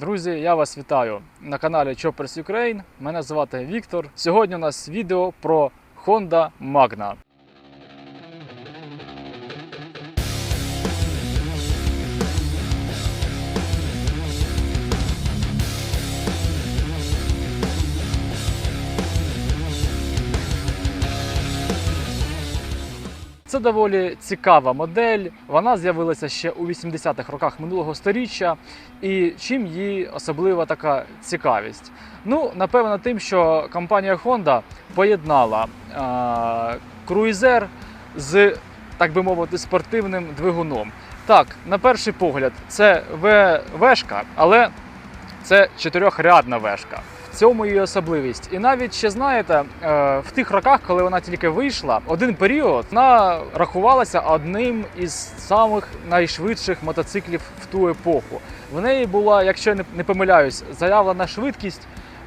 Друзі, я вас вітаю на каналі Choppers Ukraine. Мене звати Віктор. Сьогодні у нас відео про Honda Magna. Доволі цікава модель. Вона з'явилася ще у 80-х роках минулого століття. І чим її особлива така цікавість? Ну, напевно, тим, що компанія Honda поєднала е- круїзер з, так би мовити, спортивним двигуном. Так, на перший погляд, це вешка, але це чотирьохрядна вешка. Цьому її особливість. І навіть ще знаєте, е, в тих роках, коли вона тільки вийшла, один період вона рахувалася одним із самих найшвидших мотоциклів в ту епоху. В неї була, якщо я не- помиляюсь, заявлена швидкість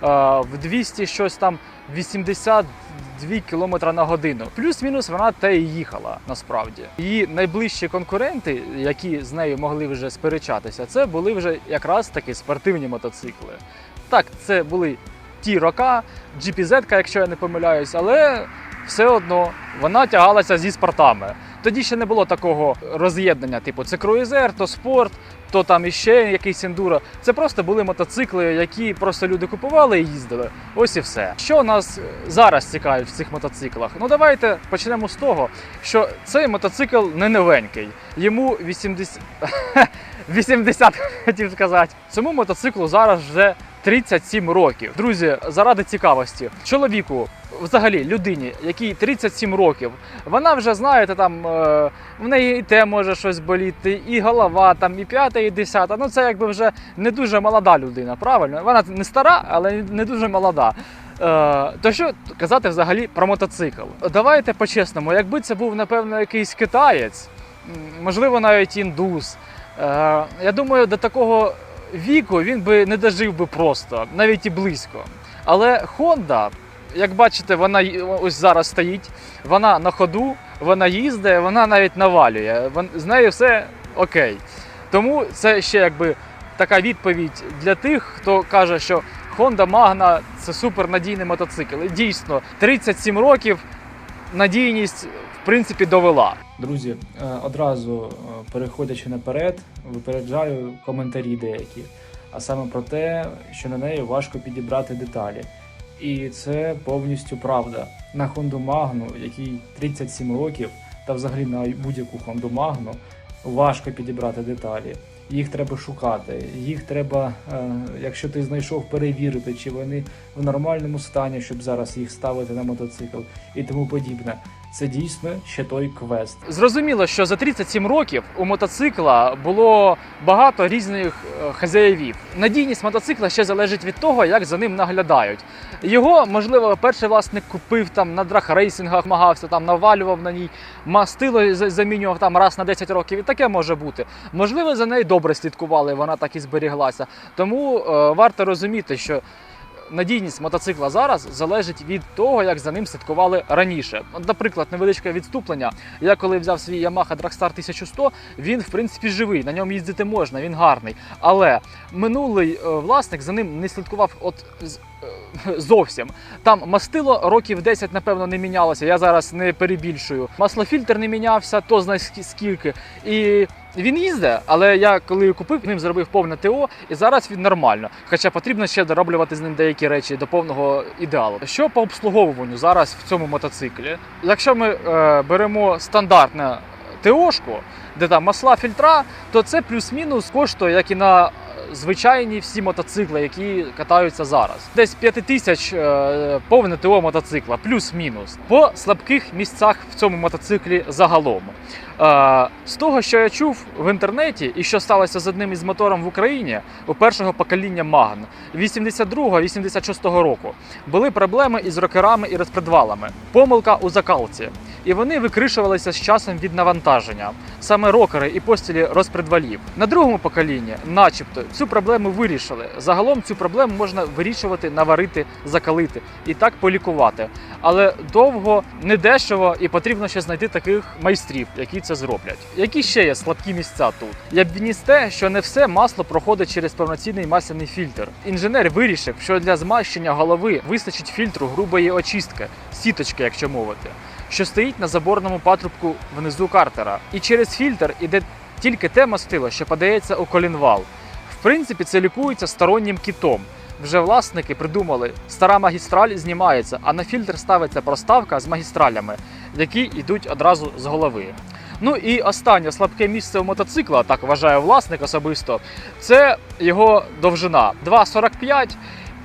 е, в 200 щось там 82 км на годину. Плюс-мінус вона те і їхала насправді. Її найближчі конкуренти, які з нею могли вже сперечатися, це були вже якраз таки спортивні мотоцикли. Так, це були ті рока, GPZ, якщо я не помиляюсь, але все одно вона тягалася зі спортами. Тоді ще не було такого роз'єднання, типу це круїзер, то спорт, то там іще якийсь ендуро. Це просто були мотоцикли, які просто люди купували і їздили. Ось і все. Що нас зараз цікавить в цих мотоциклах? Ну давайте почнемо з того, що цей мотоцикл не новенький. Йому 80... 80 хотів сказати. Цьому мотоциклу зараз вже 37 років. Друзі, заради цікавості, чоловіку, взагалі людині, якій 37 років, вона вже знаєте, там е, в неї і те може щось боліти, і голова, там і п'ята, і десята. Ну це якби вже не дуже молода людина, правильно? Вона не стара, але не дуже молода. Е, то що казати взагалі про мотоцикл? Давайте по-чесному, якби це був, напевно, якийсь китаєць, можливо, навіть індус. Е, я думаю, до такого віку він би не дожив би просто, навіть і близько. Але Honda, як бачите, вона ось зараз стоїть, вона на ходу, вона їздить, вона навіть навалює. З нею все окей. Тому це ще якби така відповідь для тих, хто каже, що Honda Magna це супернадійний мотоцикл. І дійсно, 37 років надійність в принципі довела. Друзі, е, одразу е, переходячи наперед, випереджаю коментарі деякі, а саме про те, що на неї важко підібрати деталі. І це повністю правда. На Хонду Магну, якій 37 років, та взагалі на будь-яку Хонду Магну, важко підібрати деталі. Їх треба шукати, їх треба, е, якщо ти знайшов, перевірити, чи вони в нормальному стані, щоб зараз їх ставити на мотоцикл і тому подібне. Це дійсно ще той квест. Зрозуміло, що за 37 років у мотоцикла було багато різних е, хазяївів. Надійність мотоцикла ще залежить від того, як за ним наглядають. Його, можливо, перший власник купив там на драг-рейсингах, намагався там навалював на ній, мастило замінював там раз на 10 років. І таке може бути. Можливо, за нею добре слідкували, вона так і зберіглася. Тому е, варто розуміти, що надійність мотоцикла зараз залежить від того, як за ним слідкували раніше. Наприклад, невеличке відступлення. Я коли взяв свій Yamaha Dragstar 1100, він в принципі живий, на ньому їздити можна, він гарний. Але минулий е, власник за ним не слідкував от зовсім. Там мастило років 10, напевно, не мінялося. Я зараз не перебільшую. Маслофільтр не мінявся, то знає скільки. І він їздить, але я коли купив, ним зробив повне ТО, і зараз він нормально. Хоча потрібно ще дороблювати з ним деякі речі до повного ідеалу. Що по обслуговуванню зараз в цьому мотоциклі? Якщо ми е, беремо стандартне ТОшку, де там масла фільтра, то це плюс-мінус коштує, як і на звичайні всі мотоцикли, які катаються зараз. Десь 5 тисяч е, повне ТО мотоцикла, плюс-мінус. По слабких місцях в цьому мотоциклі загалом. Е, з того, що я чув в інтернеті, і що сталося з одним із мотором в Україні у першого покоління Магн 82-86 року, були проблеми із рокерами і розпредвалами. Помилка у закалці. І вони викришувалися з часом від навантаження, саме рокери і постілі розпредвалів. На другому поколінні, начебто, цю проблему вирішили. Загалом цю проблему можна вирішувати, наварити, закалити і так полікувати. Але довго, недешево і потрібно ще знайти таких майстрів, які це зроблять. Які ще є слабкі місця тут? Я б відніс те, що не все масло проходить через повноцінний масляний фільтр. Інженер вирішив, що для змащення голови вистачить фільтру грубої очистки, сіточки, якщо мовити, що стоїть на заборному патрубку внизу картера. І через фільтр іде тільки те мастило, що подається у колінвал. В принципі, це лікується стороннім кітом. Вже власники придумали, стара магістраль знімається, а на фільтр ставиться проставка з магістралями, які йдуть одразу з голови. Ну і останнє слабке місце у мотоцикла, так вважає власник особисто, це його довжина 2,45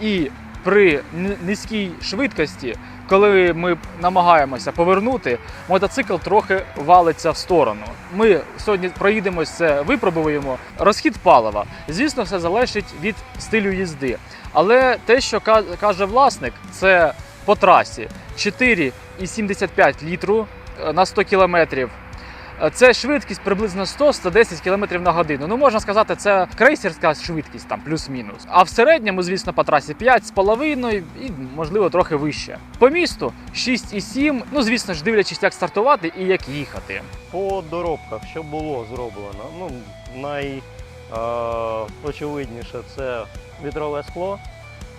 і при низькій швидкості, коли ми намагаємося повернути, мотоцикл трохи валиться в сторону. Ми сьогодні проїдемось це, випробуємо. Розхід палива. Звісно, все залежить від стилю їзди. Але те, що ка- каже власник, це по трасі 4,75 літру е, на 100 кілометрів. Е, Це швидкість приблизно 100-110 км на годину. Ну можна сказати, це крейсерська швидкість, там плюс-мінус. А в середньому, звісно, по трасі 5,5 і можливо трохи вище. По місту 6,7. Ну звісно ж, дивлячись, як стартувати і як їхати. По доробках, що було зроблено? Ну, найочевидніше це вітрове скло.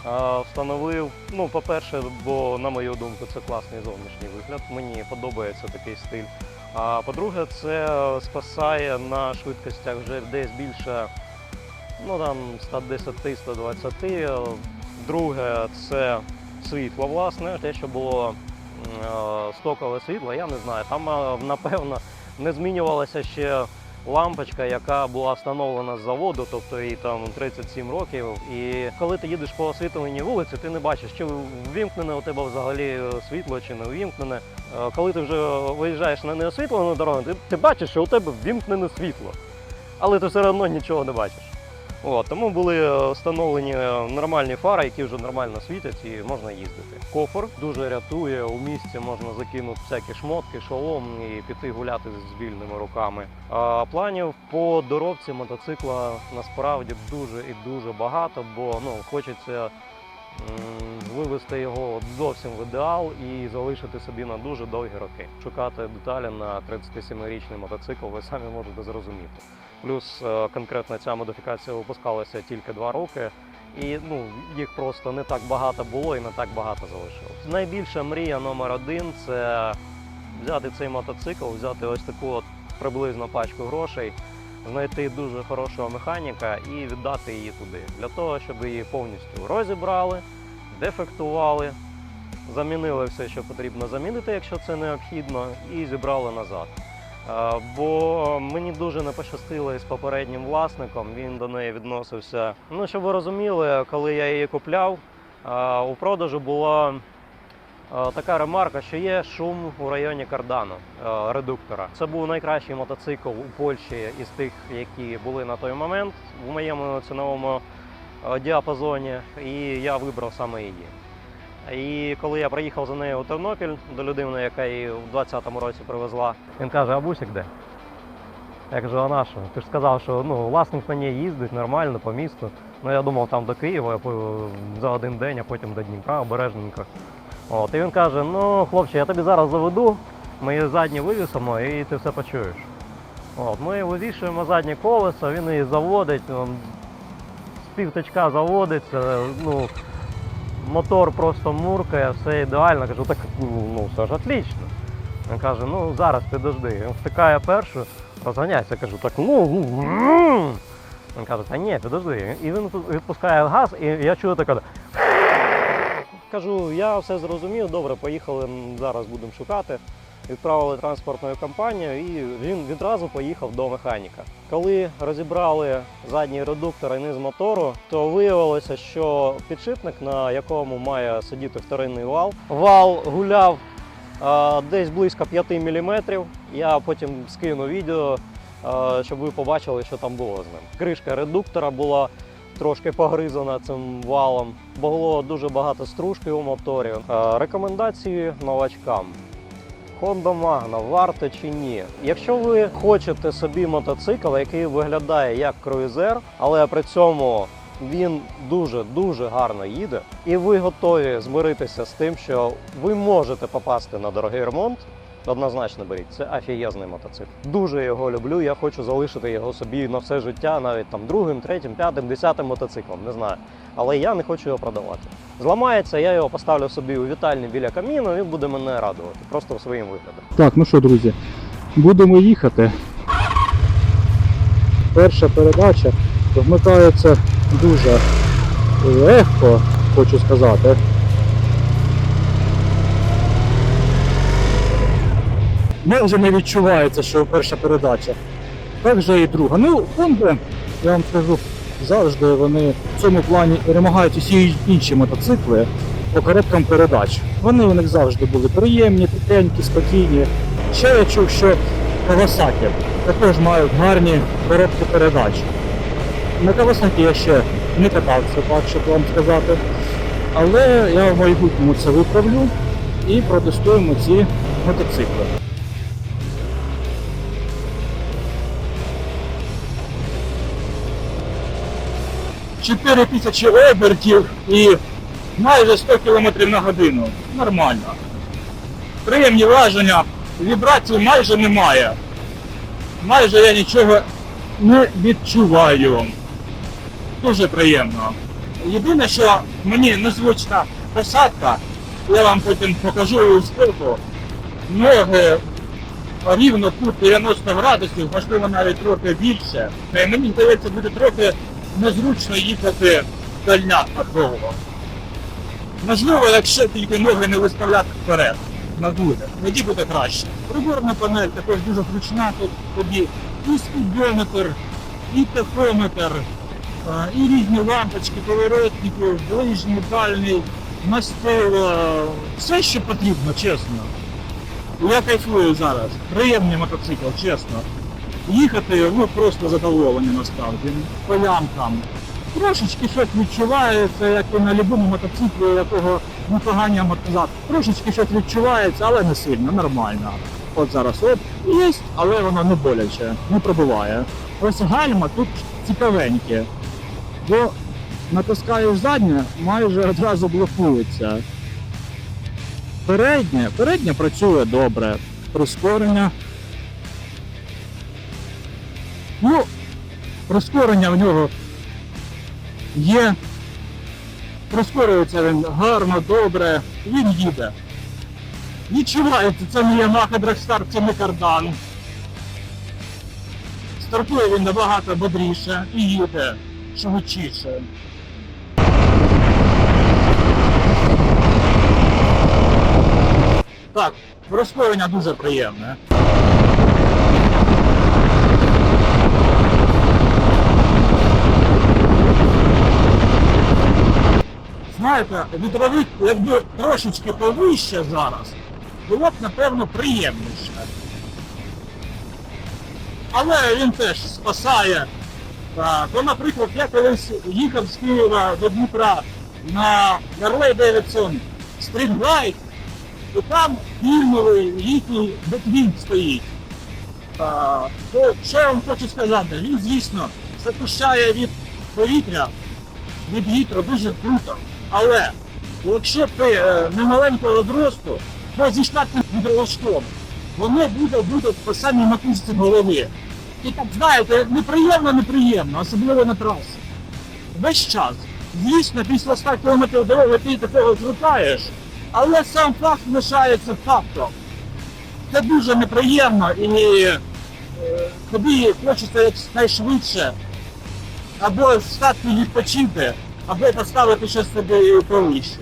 Е, Встановив, ну, по-перше, бо, на мою думку, це класний зовнішній вигляд. Мені подобається такий стиль. А по-друге, це спасає на швидкостях вже десь більше ну, там, 110-120. Друге, це світло, власне, те, що було е, стокове світло, я не знаю. Там, е, напевно, не змінювалося ще лампочка, яка була встановлена з заводу, тобто їй там 37 років. І коли ти їдеш по освітленій вулиці, ти не бачиш, чи ввімкнене у тебе взагалі е, світло, чи не ввімкнене. Е, Коли ти вже виїжджаєш на неосвітлену дорогу, ти, ти бачиш, що у тебе ввімкнене світло, але ти все одно нічого не бачиш. От, тому були е, встановлені е, нормальні фари, які вже нормально світять і можна їздити. Кофр дуже рятує. У місті можна закинути всякі шмотки, шолом і піти гуляти з вільними руками. А планів по доробці мотоцикла насправді дуже і дуже багато, бо ну хочеться вивести його зовсім в ідеал і залишити собі на дуже довгі роки. Шукати деталі на 37-річний мотоцикл, ви самі можете зрозуміти. Плюс е, конкретно ця модифікація випускалася тільки два роки, і ну, їх просто не так багато було і не так багато залишилось. Найбільша мрія номер один це взяти цей мотоцикл, взяти ось таку от приблизно пачку грошей, знайти дуже хорошого механіка і віддати її туди, для того, щоб її повністю розібрали, дефектували, замінили все, що потрібно замінити, якщо це необхідно, і зібрали назад. Е, Бо мені дуже не пощастило із попереднім власником. Він до неї відносився. Ну, щоб ви розуміли, коли я її купляв, е, у продажу була е, така ремарка, що є шум у районі кардану редуктора. Це був найкращий мотоцикл у Польщі із тих, які були на той момент в моєму ціновому діапазоні, і я вибрав саме її. І коли я приїхав за нею у Тернопіль до людини, яка її в 20-му році привезла, він каже: А бусик де? Я кажу, а на що? Ти ж сказав, що ну, власник на ній їздить нормально по місту. Ну я думав там до Києва за один день, а потім до Дніпра, обережненько. От, і він каже: ну, хлопче, я тобі зараз заведу, ми її задні вивісимо і ти все почуєш. От, ми вивішуємо заднє колесо, він її заводить, з півточка заводиться, ну, мотор просто муркає, все ідеально. Кажу, так ну все ж отлично. Він каже, ну зараз підожди. Він втикає першу, розганяється, кажу, так ну. Він каже, та ні, підожди. І він відпускає газ, і я чую таке. Кажу, я все зрозумів, добре, поїхали, зараз будемо шукати. Відправили транспортною компанією і він відразу поїхав до механіка. Коли розібрали задній редуктор і низ мотору, то виявилося, що підшипник, на якому має сидіти вторинний вал, вал гуляв а, десь близько 5 мм. Я потім скину відео, а, щоб ви побачили, що там було з ним. Кришка редуктора була трошки погризана цим валом. Було дуже багато стружки у моторі. Рекомендації новачкам. Honda Magna варто чи ні? Якщо ви хочете собі мотоцикл, який виглядає як круїзер, але при цьому він дуже дуже гарно їде, і ви готові змиритися з тим, що ви можете попасти на дорогий ремонт. Однозначно беріть, це офігезний мотоцикл. Дуже його люблю. Я хочу залишити його собі на все життя, навіть там другим, третім, п'ятим, десятим мотоциклом, не знаю. Але я не хочу його продавати. Зламається, я його поставлю собі у вітальні біля каміну, він буде мене радувати просто своїм виглядом. Так, ну що, друзі, будемо їхати. Перша передача вмикається дуже легко, хочу сказати. Майже не відчувається, що перша передача. Так же і друга. Ну, Honda, я вам скажу, завжди вони в цьому плані перемагають усі інші мотоцикли по коробкам передач. Вони у них завжди були приємні, тихенькі, спокійні. Ще я чув, що Kawasaki також мають гарні коробки передач. На Kawasaki я ще не катався, так щоб вам сказати. Але я в майбутньому це виправлю і протестуємо ці мотоцикли. 4 тисячі обертів і майже 100 км на годину. Нормально. Приємні враження, вібрацій майже немає. Майже я нічого не відчуваю. Дуже приємно. Єдине, що мені незвична посадка, я вам потім покажу її спинку, ноги рівно кут 90 градусів, можливо навіть трохи більше. Мені здається, буде трохи незручно їхати дальняк довго. Можливо, якщо тільки ноги не виставляти вперед, на надути, тоді буде краще. Приборна панель також дуже зручна, тут тобі і спідометр, і тахометр, і різні лампочки, поворотники, ближній, дальній, настил, все, що потрібно, чесно. Я кайфую зараз. Приємний мотоцикл, чесно. Їхати ну просто задоволені насправді. По ямкам. Трошечки щось відчувається, як і на будь-якому мотоциклі, якого непогані амортизатор. Трошечки щось відчувається, але не сильно, нормально. От зараз от є, але воно не боляче, не пробиває. Ось гальма тут цікавенькі. Бо натискаєш заднє, майже одразу блокується. Переднє, переднє працює добре. Прискорення. Прискорення в нього є. Прискорюється він гарно, добре, він їде. Відчувається, це не Yamaha Dragstar, це не кардан. Стартує він набагато бодріше і їде швидше. Так, прискорення дуже приємне. Знаєте, вітровик, якби трошечки повище зараз, було б, напевно, приємніше. Але він теж спасає. То, наприклад, я колись їхав з Києва до Дніпра на Harley Davidson Streetlight, і там фільмовий літній бетвін стоїть. То, що я вам хочу сказати, він, звісно, захищає від повітря, від вітру дуже круто. Але якщо ти е, не маленького зросту, то зі штатним гідроложком, воно буде буде по самій макушці голови. І так, знаєте, неприємно, неприємно, особливо на трасі. Весь час. Звісно, після 100 км дороги ти такого звикаєш, але сам факт лишається фактом. Це дуже неприємно і е, тобі хочеться якнайшвидше або стати відпочити, або поставити щось собі повище.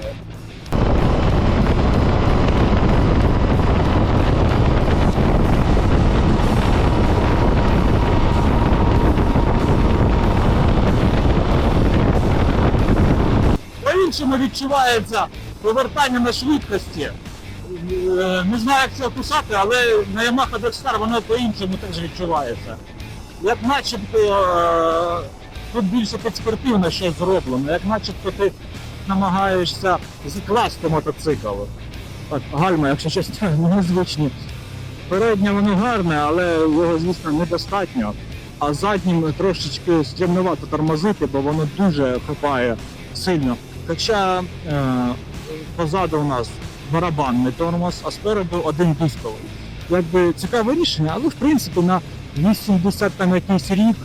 По-іншому відчувається повертання на швидкості. Е, Не знаю, як це описати, але на Yamaha Dragstar воно по-іншому теж відчувається. Як начебто е, тут більше підспортивно щось зроблено, як начебто ти намагаєшся закласти мотоцикл. От, гальма, якщо чесно, незвичні. Переднє воно гарне, але його, звісно, недостатньо. А заднім трошечки стрімнувато тормозити, бо воно дуже хапає сильно. Хоча е, позаду у нас барабанний тормоз, а спереду один дисковий. Якби цікаве рішення, але в принципі на 80 там якийсь рік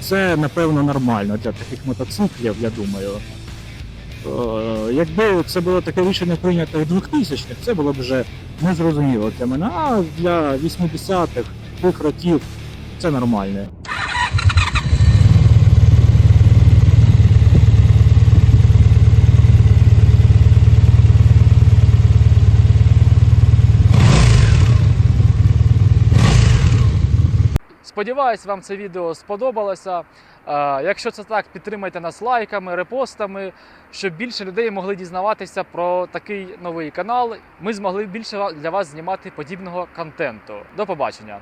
це напевно нормально для таких мотоциклів, я думаю. Е, Якби це було таке рішення прийнято в 2000-х, це було б вже незрозуміло для мене. А для 80-х тих років це нормально. Сподіваюсь, вам це відео сподобалося. Е, Якщо це так, підтримайте нас лайками, репостами, щоб більше людей могли дізнаватися про такий новий канал. Ми змогли більше для вас знімати подібного контенту. До побачення!